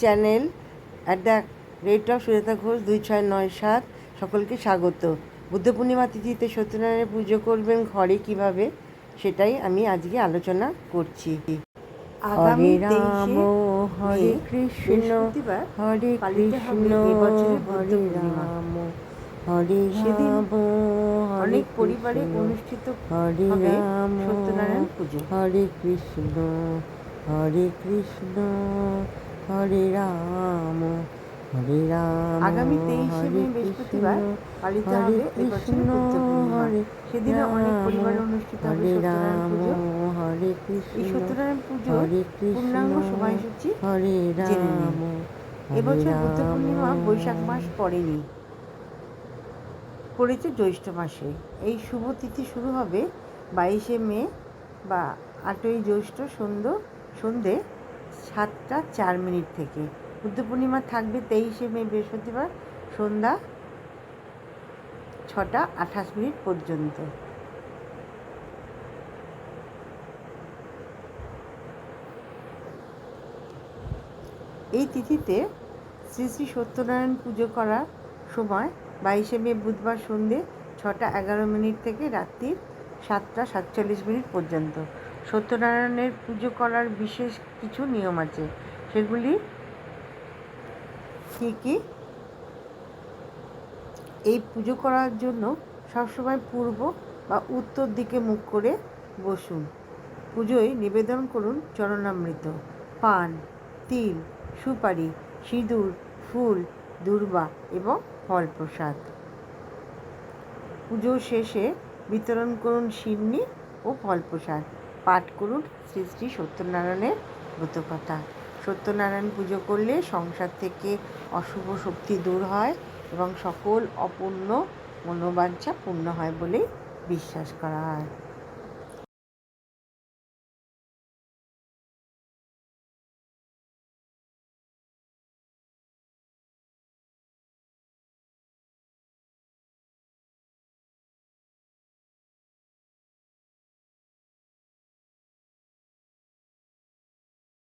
Channel at the rate of Sujata Ghosh দুই ছয় নয় সাত সকলকে স্বাগত। বুদ্ধ পূর্ণিমা তিথিতে সত্যনারায়ণের পুজো করবেন ঘরে কীভাবে সেটাই আমি আজকে আলোচনা করছি। হরে রাম হরে কৃষ্ণ হরে কৃষ্ণ হরে রাম হরে সেদিন অনেক পরিবারে অনুষ্ঠিত হরে রাম সত্যনারায়ণ পুজো। হরে কৃষ্ণ হরে কৃষ্ণ হরে রাম হরে রাম আগামী তেইশে মে বৃহস্পতিবার পালিত হবে কৃষ্ণ, হরে সেদিনে অনেক পরিবারে অনুষ্ঠিত হবে হরে সত্যনারায়ণ পুজো। হরে কৃষ্ণ এই সত্যনারায়ণ পুজো হরে পূর্ণাঙ্গ সময়সূচি হরে রাম এবছর বুদ্ধ পূর্ণিমা বৈশাখ মাস পড়েনি। পড়েছে জ্যৈষ্ঠ মাসে। এই শুভ তিথি শুরু হবে বাইশে মে বা আটই জ্যৈষ্ঠ সন্ধ্যে সন্ধে সাতটা চার মিনিট থেকে। বুদ্ধ পূর্ণিমা থাকবে তেইশে মে, বৃহস্পতিবার সন্ধ্যা ছটা আঠাশ মিনিট পর্যন্ত। এই তিথিতে শ্রী শ্রী সত্যনারায়ণ পুজো করার সময় বাইশে মে, বুধবার সন্ধে ছটা এগারো মিনিট থেকে রাত্রির সাতটা সাতচল্লিশ মিনিট পর্যন্ত। সত্যনারায়ণের পুজো করার বিশেষ কিছু নিয়ম আছে। সেগুলি কী কী? এই পুজো করার জন্য সবসময় পূর্ব বা উত্তর দিকে মুখ করে বসুন। পুজোয় নিবেদন করুন চরণামৃত, পান, তিল, সুপারি, সিঁদুর, ফুল, দুর্বা এবং ফল প্রসাদ পুজো শেষে বিতরণ করুন সিন্নি ও ফল প্রসাদ পাঠ করুন শ্রী শ্রী সত্যনারায়ণের ব্রতকথা। সত্যনারায়ণ পুজো করলে সংসার থেকে অশুভ শক্তি দূর হয় এবং সকল অপূর্ণ মনোবাঞ্ছা পূর্ণ হয় বলেই বিশ্বাস করা হয়।